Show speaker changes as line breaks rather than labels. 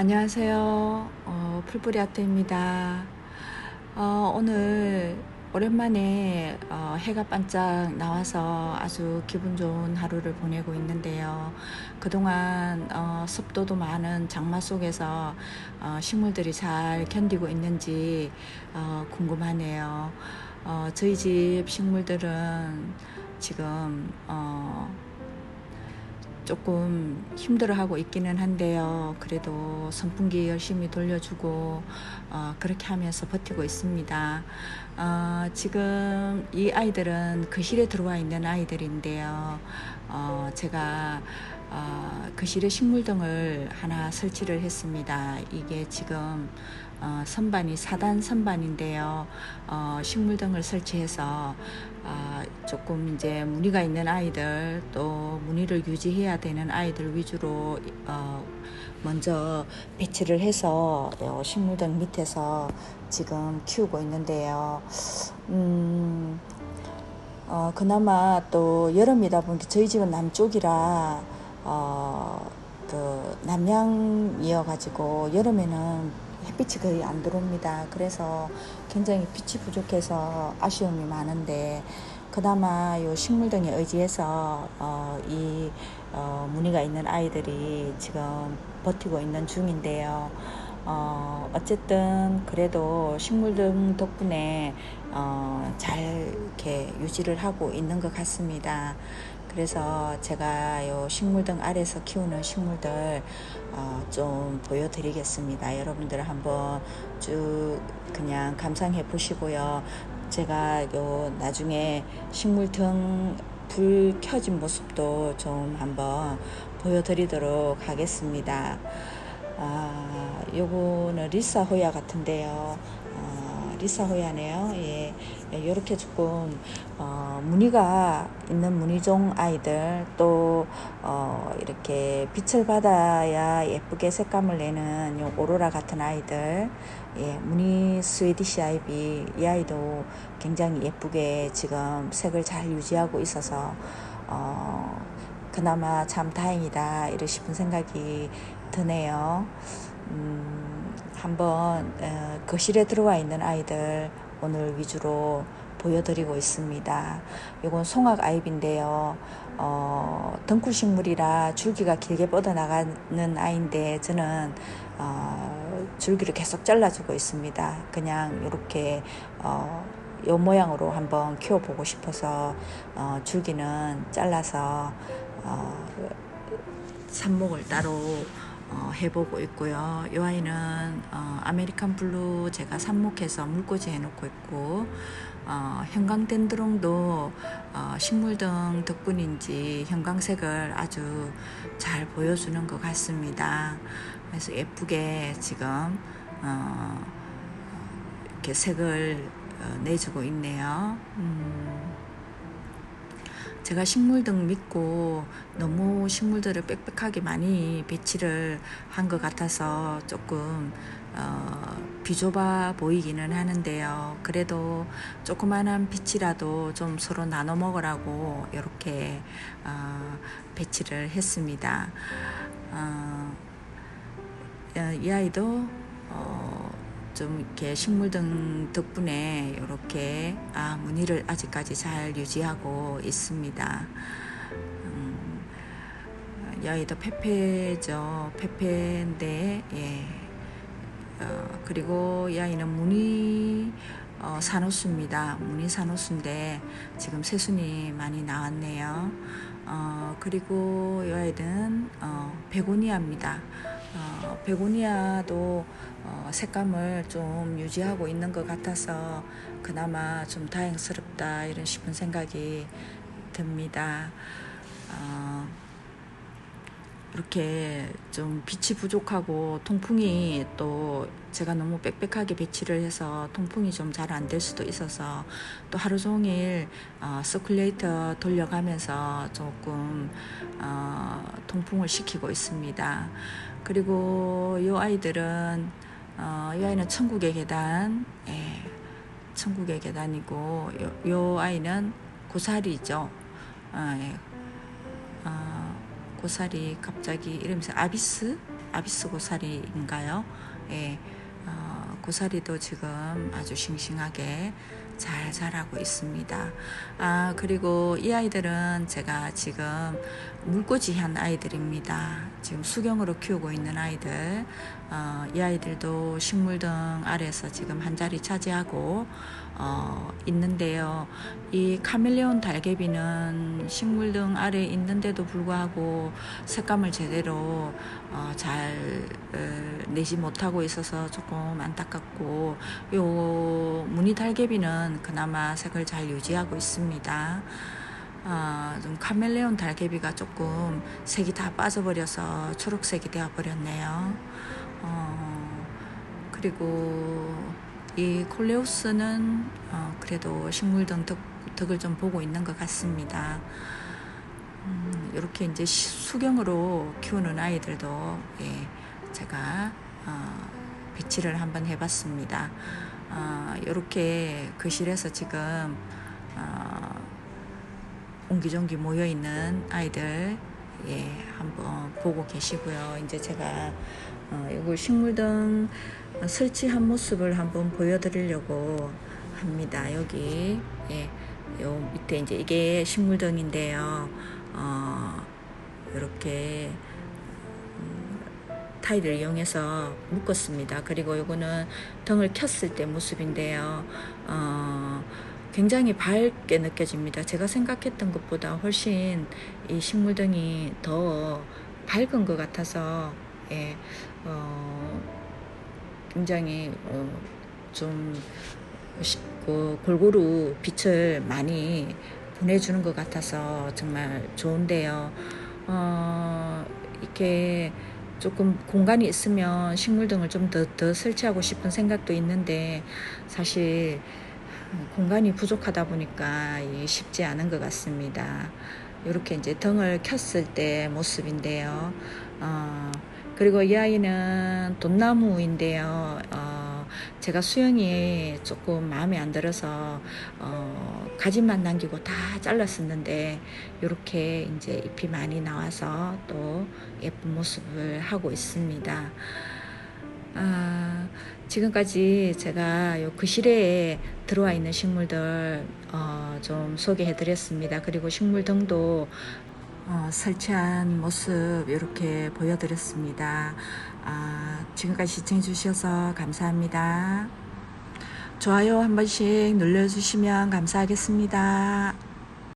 안녕하세요. 어, 풀뿌리 아트입니다. 어, 오늘 오랜만에 어, 해가 반짝 나와서 아주 기분 좋은 하루를 보내고 있는데요. 그동안 어, 습도도 많은 장마 속에서 어, 식물들이 잘 견디고 있는지 어, 궁금하네요. 어, 저희 집 식물들은 지금 어, 조금 힘들어하고 있기는 한데요. 그래도 선풍기 열심히 돌려주고 어, 그렇게 하면서 버티고 있습니다. 어, 지금 이 아이들은 거실에 들어와 있는 아이들인데요. 어, 제가 어, 거실에 식물 등을 하나 설치를 했습니다. 이게 지금 어, 선반이 4단 선반인데요. 어, 식물 등을 설치해서 어, 조금 이제 무늬가 있는 아이들 또 무늬를 유지해야 되는 아이들 위주로 어, 먼저 배치를 해서 어, 식물등 밑에서 지금 키우고 있는데요. 음, 어, 그나마 또 여름이다 보니까 저희 집은 남쪽이라 어, 그 남양이어가지고 여름에는 햇빛이 거의 안 들어옵니다. 그래서 굉장히 빛이 부족해서 아쉬움이 많은데 그나마 요 식물 등에 의지해서 어, 이 어, 무늬가 있는 아이들이 지금 버티고 있는 중인데요. 어, 어쨌든 그래도 식물 등 덕분에 어, 잘 이렇게 유지를 하고 있는 것 같습니다. 그래서 제가 요 식물등 아래서 키우는 식물들 어, 좀 보여드리겠습니다. 여러분들 한번 쭉 그냥 감상해 보시고요. 제가 요 나중에 식물등 불 켜진 모습도 좀 한번 보여드리도록 하겠습니다. 아, 요거는 리사 호야 같은데요. 어, 리사 호야네요. 예, 이렇게 조금 어, 무늬가 있는 무늬종 아이들 또 어, 이렇게 빛을 받아야 예쁘게 색감을 내는 요 오로라 같은 아이들, 예, 무늬 스웨디시 아이비 이 아이도 굉장히 예쁘게 지금 색을 잘 유지하고 있어서 어, 그나마 참 다행이다 이런 싶은 생각이 드네요. 음, 한번 어, 거실에 들어와 있는 아이들 오늘 위주로 보여드리고 있습니다. 이건 송악 아이비인데요. 어, 덩쿨 식물이라 줄기가 길게 뻗어나가는 아이인데 저는 어, 줄기를 계속 잘라주고 있습니다. 그냥 이렇게 어, 요 모양으로 한번 키워보고 싶어서 어, 줄기는 잘라서 어, 삽목을 따로 어, 해보고 있고요. 이 아이는 어, 아메리칸 블루 제가 삽목해서 물꽂이 해놓고 있고 어, 형광덴드롱도 어, 식물등 덕분인지 형광색을 아주 잘 보여주는 것 같습니다. 그래서 예쁘게 지금 어, 이렇게 색을 어, 내주고 있네요. 음. 제가 식물 등 믿고 너무 식물들을 빽빽하게 많이 배치를 한 것 같아서 조금 어, 비좁아 보이기는 하는데요. 그래도 조그만한 빛이라도 좀 서로 나눠 먹으라고 이렇게 어, 배치를 했습니다. 어, 어이 아이도 어, 좀 이렇게 식물 등 덕분에 이렇게 아, 무늬를 아직까지 잘 유지하고 있습니다. 음, 여의도 페페죠. 페페인데 예. 어, 그리고 이 아이는 무늬 어, 산호수입니다. 무늬 산호수인데 지금 새순이 많이 나왔네요. 어, 그리고 이 아이는 어, 베고니아입니다. 어, 베고니아도 어, 색감을 좀 유지하고 있는 것 같아서 그나마 좀 다행스럽다 이런 싶은 생각이 듭니다. 어, 이렇게 좀 빛이 부족하고 통풍이 또 제가 너무 빽빽하게 배치를 해서 통풍이 좀 잘 안 될 수도 있어서 또 하루 종일 어, 서큘레이터 돌려가면서 조금 어, 통풍을 시키고 있습니다. 그리고 이 아이들은 어, 이 아이는 천국의 계단, 예, 천국의 계단이고 요, 요 아이는 고사리죠. 어, 예. 어, 고사리 갑자기 이러면서 아비스 아비스 고사리인가요? 예, 어, 고사리도 지금 아주 싱싱하게 잘 자라고 있습니다. 아, 그리고 이 아이들은 제가 지금 물고지한 아이들입니다. 지금 수경으로 키우고 있는 아이들. 어, 이 아이들도 식물등 아래에서 지금 한 자리 차지하고 어, 있는데요. 이 카멜레온 달개비는 식물등 아래에 있는데도 불구하고 색감을 제대로 어, 잘 어, 내지 못하고 있어서 조금 안타깝고 요 무늬 달개비는 그나마 색을 잘 유지하고 있습니다. 아, 좀 카멜레온 달개비가 조금 색이 다 빠져버려서 초록색이 되어버렸네요. 어, 그리고 이 콜레우스는 어, 그래도 식물 등 덕, 덕을 좀 보고 있는 것 같습니다. 음, 이렇게 이제 시- 수경으로 키우는 아이들도 예, 제가 어, 배치를 한번 해봤습니다. 어, 이렇게 거실에서 지금 어, 옹기종기 모여 있는 아이들 예 한번 보고 계시고요. 이제 제가 어, 이거 식물등 설치한 모습을 한번 보여드리려고 합니다. 여기 예, 요 밑에 이제 이게 식물등인데요. 어, 이렇게 음, 타일을 이용해서 묶었습니다. 그리고 요거는 등을 켰을 때 모습인데요. 어, 굉장히 밝게 느껴집니다. 제가 생각했던 것보다 훨씬 이 식물등이 더 밝은 것 같아서 예, 어, 굉장히 어, 좀 시- 그 골고루 빛을 많이 보내주는 것 같아서 정말 좋은데요. 어, 이렇게 조금 공간이 있으면 식물 등을 좀더더 설치하고 싶은 생각도 있는데 사실 공간이 부족하다 보니까 이 쉽지 않은 것 같습니다. 이렇게 이제 등을 켰을 때 모습인데요. 어, 그리고 이 아이는 돈나무인데요. 어, 제가 수영이 조금 마음에 안 들어서 어, 가지만 남기고 다 잘랐었는데 이렇게 이제 잎이 많이 나와서 또 예쁜 모습을 하고 있습니다. 아, 지금까지 제가 요 거실에 들어와 있는 식물들 어, 좀 소개해 드렸습니다. 그리고 식물 등도 어, 설치한 모습 이렇게 보여드렸습니다. 아, 지금까지 시청해 주셔서 감사합니다. 좋아요 한 번씩 눌러주시면 감사하겠습니다.